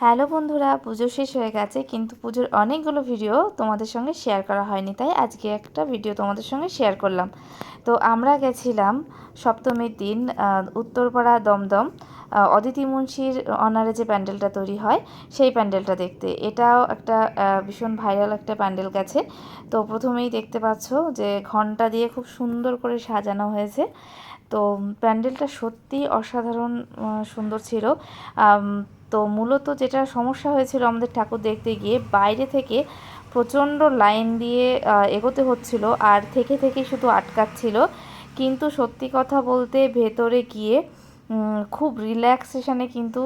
Hello বন্ধুরা, পুজো শেষ হয়ে গেছে, কিন্তু পুজোর অনেকগুলো ভিডিও তোমাদের সঙ্গে শেয়ার করা হয়নি, তাই আজকে একটা ভিডিও তোমাদের সঙ্গে শেয়ার করলাম। তো আমরা গেছিলাম সপ্তমীর দিন উত্তরপাড়া দমদম অদিতি মুন্সির অনারে যে প্যান্ডেলটা তৈরি হয়, সেই প্যান্ডেলটা দেখতে। এটাও একটা ভীষণ ভাইরাল একটা প্যান্ডেল গেছে। তো প্রথমেই দেখতে পাচ্ছ যে ঘণ্টা দিয়ে খুব সুন্দর করে সাজানো হয়েছে। তো প্যান্ডেলটা সত্যি অসাধারণ সুন্দর ছিল। তো মূলত যেটা সমস্যা হয়েছিল আমাদের ঠাকুর দেখতে গিয়ে বাইরে থেকে প্রচণ্ড লাইন দিয়ে এগোতে হচ্ছিল আর থেকে থেকে শুধু আটকাচ্ছিল। কিন্তু সত্যি কথা বলতে ভেতরে গিয়ে খুব রিল্যাক্সেশনে কিন্তু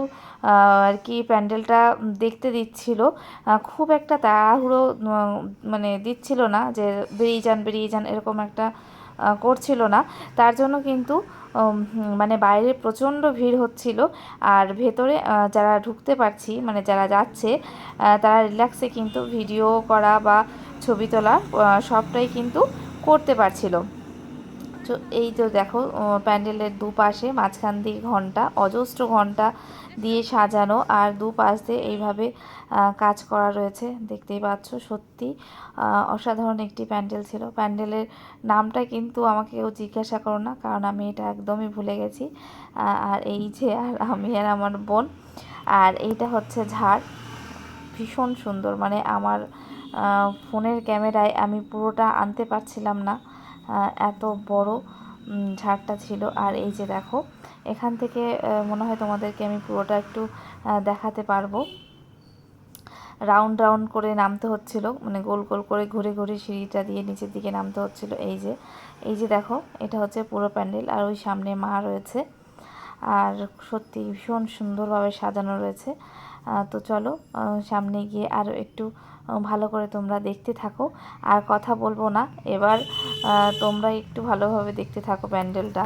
আর কি প্যান্ডেলটা দেখতে দিচ্ছিল। খুব একটা তাড়াহুড়ো মানে দিচ্ছিল না যে বেরিয়ে যান বেরিয়ে যান, এরকম একটা করছিল না। তার জন্য কিন্তু মানে বাইরে প্রচণ্ড ভিড় হচ্ছিল। আর ভেতরে যারা ঢুকতে পারছি মানে যারা যাচ্ছে তারা রিল্যাক্সে কিন্তু ভিডিও করা বা ছবি তোলা সবটাই কিন্তু করতে পারছিল। এই তো দেখো প্যান্ডেলের দুপাশে মাঝখান দিয়ে ঘণ্টা, অজস্র ঘণ্টা দিয়ে সাজানো আর দুপাশ দিয়ে এইভাবে কাজ করা রয়েছে। দেখতেই পাচ্ছ সত্যি অসাধারণ একটি প্যান্ডেল ছিল। প্যান্ডেলের নামটা কিন্তু আমাকে কেউ জিজ্ঞাসা করো না, কারণ আমি এটা একদমই ভুলে গেছি। আর এই যে, আর আমি আর আমার বোন। আর এইটা হচ্ছে ঝাড়। ভীষণ সুন্দর মানে আমার ফোনের ক্যামেরায় আমি পুরোটা আনতে পারছিলাম না। এত বড় ঝাড়টা ছিল। আর এই যে দেখো, এখান থেকে মনে হয় তোমাদেরকে আমি পুরোটা একটু দেখাতে পারব। রাউন্ড রাউন্ড করে নামতে হচ্ছিল মানে গোল গোল করে ঘুরে ঘুরে সিঁড়িটা দিয়ে নিচের দিকে নামতে হচ্ছিল। এই যে এই যে দেখো, এটা হচ্ছে পুরো প্যান্ডেল আর ওই সামনে মা রয়েছে। আর সত্যি ভীষণ সুন্দরভাবে সাজানো রয়েছে। তো চলো সামনে গিয়ে আরও একটু ভালো করে তোমরা দেখতে থাকো। আর কথা বলব না, এবার তোমরা একটু ভালোভাবে দেখতে থাকো প্যান্ডেলটা।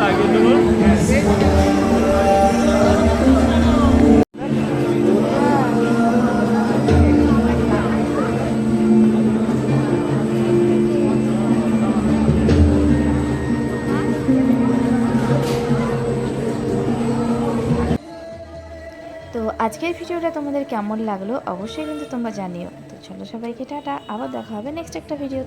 তো আজকের ভিডিওটা তোমাদের কেমন লাগল? অবশ্যই কিন্তু তোমরা জানিও। তো চলো সবাইকে টাটা। আবার দেখা হবে নেক্সট একটা ভিডিও